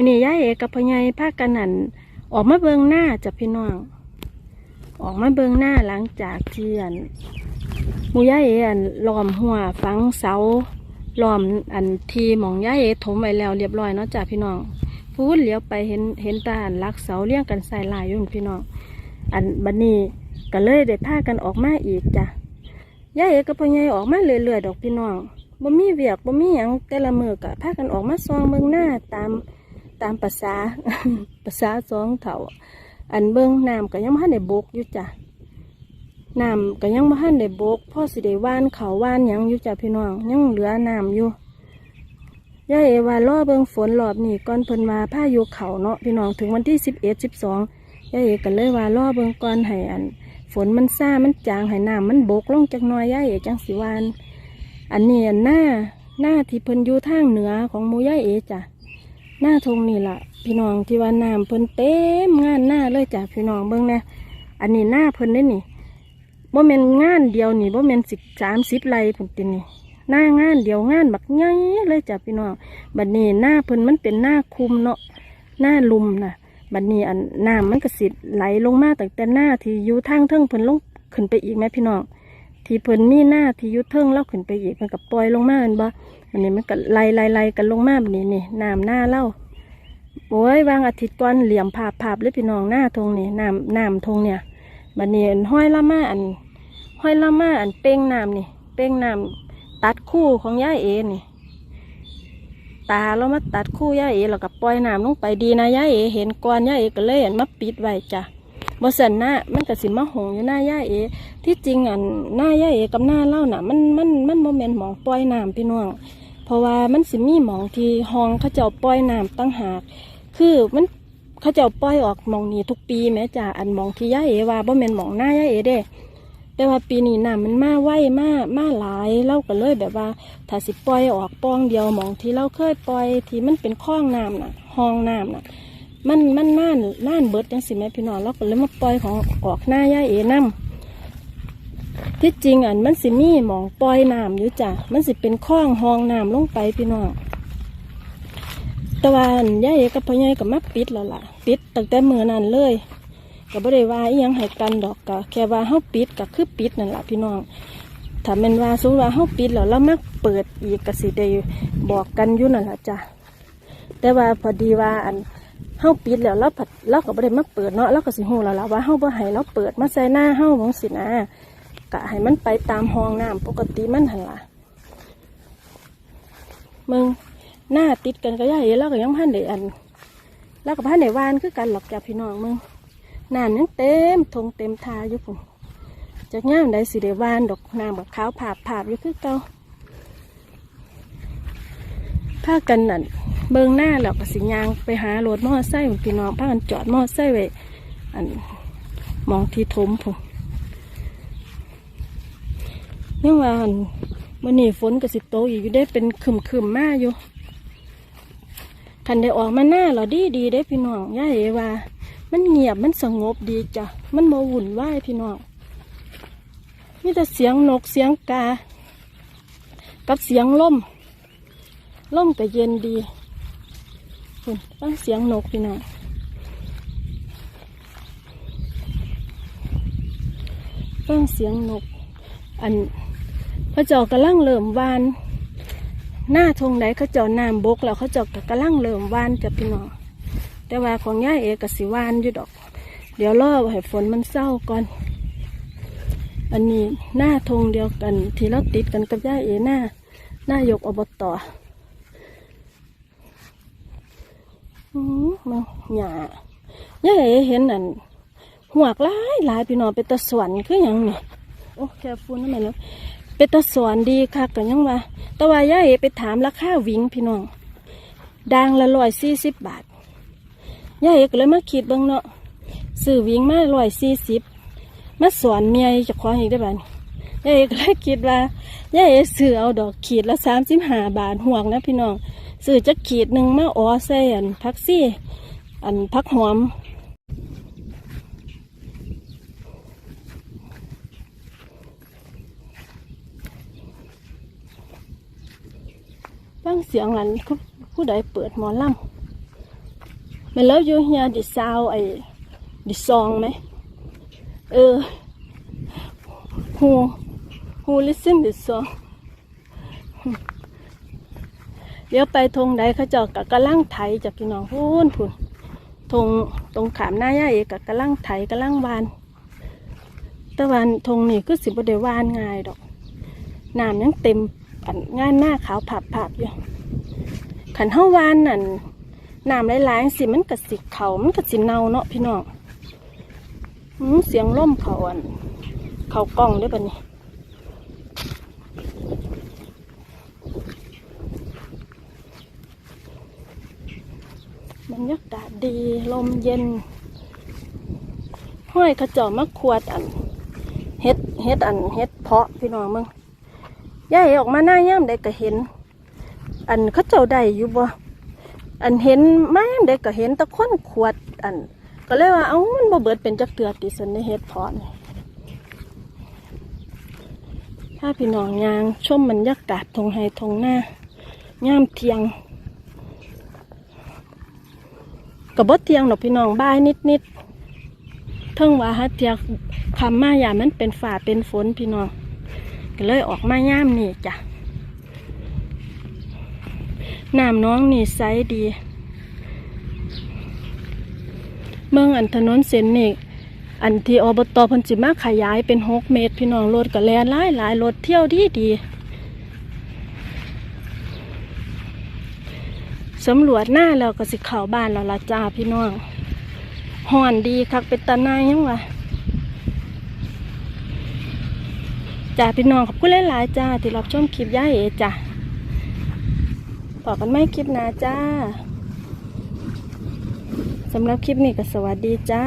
มื้อนี้ยาเอกกับพ่อใหญ่พากันนั่นออกมาเบิงหน้าจ้ะพี่น้อง ออกมาเบิงหน้าหลังจากเที่อันมูย่าเออันล้อมหัวฝังเสาล้อมอันทีหมองย่าเอถมไว้แล้วเรียบร้อยเนาะจ้ะพี่น้องพูดเลี้ยวไปเห็นเห็นตาอันลักเสาเลี้ยงกันใส่ลายอยู่พี่น้อง อันบัดนี้ก็เลยได้พากันออกมาอีกจ้ะย่าเอกับพ่อใหญ่ออกมาเรื่อยๆดอกพี่น้องบ่มีเวียกบ่มีหยังแต่ละมือก็พากันออกมาซองเบิงหน้าตาม ตามภาษาภาษาสองเถ่าอันเบิ่งน้ำก็ยังบ่ทันได้บกอยู่จ้ะน้ำก็ยังบ่ทันได้บกพ่อสิได้ว่านเขาว่านยังอยู่จ้ะพี่น้องยังเหลือน้ำอยู่ยายเอว่ารอเบิ่งฝนรอบนี้ก่อนเพิ่นว่าพาอยุเขาเนาะพี่น้องถึงวันที่สิบเอ็ดสิบสองยายเอก็เลยว่ารอเบิ่งก่อนให้อัน ฝนมันซ่ามันจางให้น้ำมันบกลงจักน่อยยายเอจังสิวานอันนี้อันหน้าหน้าที่เพิ่นอยู่ทางเหนือของหมูยายเอจ้ะ หน้าทงนี่แหละพี่น้องที่ว่าน้ำเพิ่นเต็มงานหน้าเลยจ้ะพี่น้องเบิ่งนะอันนี้หน้าเพิ่นได้นี่บ่แม่นงานเดียวนี่บ่แม่นสิบสามสิบไร่พุ่นตินี่หน้างานเดียวงานบักใหญ่เลยจ้ะพี่น้องบัดนี้หน้าเพิ่นมันเป็นหน้าคุมเนาะหน้าลุมน่ะบัดนี้อันน้ำมันก็สิไหลลงมาตั้งแต่หน้าที่อยู่ทางเทิงเพิ่นลงขึ้นไปอีกไหมพี่น้อง ที่เพิ่นมีหน้าที่ยู่เทิงแล้วขึ้นไปอีกมันก็ปล่อยลงมาเห็นบ่อันนี้มันก็ไล่ไล่ไล่กันลงมาแบบนี้นี่น้ำหน้าเล่าโอ้ยวางอาทิตย์ก่อนเหลี่ยมภาพภาพเลยพี่น้องหน้าทงนี่น้ำน้ำทงเนี่ยบัดนี้อันห้อยละมาอันห้อยละมาอันเป้งน้ำนี่ เป้งน้ำตัดคู่ของย่าเอนี่ตาเรามาตัดคู่ย่าเอแล้วก็ปล่อยน้ำลงไปดีนะย่าเอเห็นก่อนย่าเอก็เลยอันมาปิดไว้จ้ะ บ่สันหน้ามันก็สิมาหงอยู่หน้าย่าเอ ที่จริงอันหน้าย่าเอกับหน้าเล่าน่ะ มันมันมันโมเมนหมองปล่อยน้ำพี่น้อง เพราะว่ามันสิมีหมองที่ห้องเขาเจ้าปล่อยน้ำตั้งหาก คือมันเขาเจ้าปล่อยออกหมองนี้ทุกปีแม้จ่าอันหมองที่ย่าเอว่าบ่แม่นหมองหน้าย่าเอเด้แต่ว่าปีนี้น้ำมันมาไวมามาหลายเราก็เลยแบบว่าถ้าสิปล่อยออกปองเดียวหมองที่เราเคยปล่อยที่มันเป็นคลองน้ำน่ะห้องน้ำน่ะ มันมันน่านน่านเบิดจังสิแม่พี่น้องเราก็เลยมาปล่อยของออกหน้าย่าเอน้ำที่จริงอันมันสิมีหมองปล่อยน้ำอยู่จ้ะมันสิเป็นคลองหองน้ำลงไปพี่น้องตะวันยายเอกับพ่อใหญ่ก็มาปิดแล้วล่ะ ปิดตั้งแต่มือนั้นเลยก็บ่ได้ว่าอียังให้กันดอกก็แค่ว่าเฮาปิดก็คือปิดนั่นแหละพี่น้องถ้าม่นว่าสมมติว่าเฮาปิดแล้วเรามาเปิดอีกก็สิได้บอกกันอยู่นั่นแหละจ้ะแต่ว่าพอดีว่าอัน เฮาปิดแล้วเราผัดเราก็บ่ได้มาเปิดเนาะเราก็สิฮู้แล้วล่ะว่าเฮาบ่ให้เราเปิดมาใส่หน้าเฮาของสินะก็ให้มันไปตามห้องน้ำปกติมันหั่นล่ะมึงหน้าติดกันก็ย่าเอ๋แล้วก็ยังพันได้อันแล้วก็พันได้วานคือกันหรอกจ้ะพี่น้องมึงน้ำยังเต็มทงเต็มทาอยู่ผมจากง่ามได้สิได้วานดอกน้ำแบบขาวผาบผาบอยู่คือเก่าพากันนั่น เบิงหน้าแล้วก็สิยางไปหารถมอไซค์พี่น้องพากันจอดมอไซค์ไว้อันมองที่ทมผมยังว่าอันวันนี้ฝนก็สิโตอีกอยู่ได้เป็นขึมขึมมากอยู่คันได้ออกมาหน้าเราดีดีได้พี่น้องย่าเอว่า มันเงียบมันสงบดีจ้ะมันโมวุ่นวายพี่น้องมีแต่เสียงนกเสียงกา กับเสียงลมลมก็เย็นดี คุณฟังเสียงนกพี่น้องฟังเสียงนก อันพระเจ้ากำลังเริ่มวาน หน้าทงไหนเขาเจาน้ำบกแล้วเขาเจาะกำลังเริ่มวานจะพี่น้องแต่ว่าของย่าเอกสิวานอยู่ดอก เดี๋ยวรอให้ฝนมันเศร้าก่อนอันนี้หน้าทงเดียวกัน ที่เราติดกันกับย่าเอหน้าหน้ายกอบตอ อมาหยาย่าเอเห็นอันหัวกลายหลายพี่น้องเป็นตะสวนคืออย่างนี่โอ้แค่ฟุ้นนั่นแหละเป็นตะสอนดีค่ะกันยังว่าแต่ว่าย่าเอไปถามราคาวิงพี่น้องดังละร้อยสี่สิบบาทย่าเอก็เลยมาคิดเบิ่งเนาะซื้อวิงมาร้อยสี่สิบมาสอนเมียจะคว้าขออีกได้บ้านย่าเอก็เลยคิดว่าย่าเอซื้อเอาดอกขีดละสามสิบห้าบาทห่วงนะพี่น้อง ซื้อจักขีดหนึ่งมาอ๋อใส่อันพักซี่อันพักหอมฟังเสียงหลันผู้ใดเปิดหมอลมันแล้วอยู่เฮียดิซาวไอ้ดิซองไหมเออฮูฮูลิซินดิซอง เดี๋ยวไปทงใดเขาเจาะกับกระลังไถจากพี่น้องพูนพูนทงตรงขามหน้าย่าเอกกับกระลังไถกระลังวานต่วันทงนี่ก็สิบได้วานง่ายดอกน้ำยังเต็มอันง่ายหน้าขาวผับผับอยู่ขันเฮาวานนั่นน้ำหลายๆสิมันกระสิเขามันกระสิเนาเนาะพี่น้องเสียงล่มเขาอันเขากล้องด้วยปะนี่บรรยากาศดีล มเย็น ห้อยขจาะมะขวดอันเฮ็ดเฮ็ดอันเฮ็ดเพาะพี่น้องมึงย่ายออกมาหน้าย่ามได้ก็เห็น อันเขาเจ้าได้อยู่บ่อันเห็นมาย่ามได้ก็เห็นตะค้นขวดอัน ก็เลยว่าเอ้ามันบ่เบิดเป็นจักเตือติสันในเฮ็ดเพาะนี่ถ้าพี่น้องยางชมบรรยากาศทงไฮทงหน้าย่ามเทียง กับ่เทียงดอกพี่น้องบ่ายนิดนิดๆเทิงว่าฮัดเทียคำมาอย่ามันเป็นฝ่าเป็นฝนพี่น้องก็เลยออกมาย่ามนี่จ้ะน้ำน้องนี่ใสดี เมืองอันถนนเส้นนี่อันที่อบตพันจิมาขยายเป็นหกเมตร พี่น้องรถก็แล่นหลายหลายรถเที่ยวดีดี สำรวจหน้าแล้วก็สิเข่าบ้านเราละจ้าพี่น้องห่อนดีคักเป็นตาหนายยังวะจ้าพี่น้องขอบคุณหลายๆจ้าที่รับชมคลิปย่าเอจ้าบอกกันไม่คลิปนาจ้าสำหรับคลิปนี้ก็สวัสดีจ้า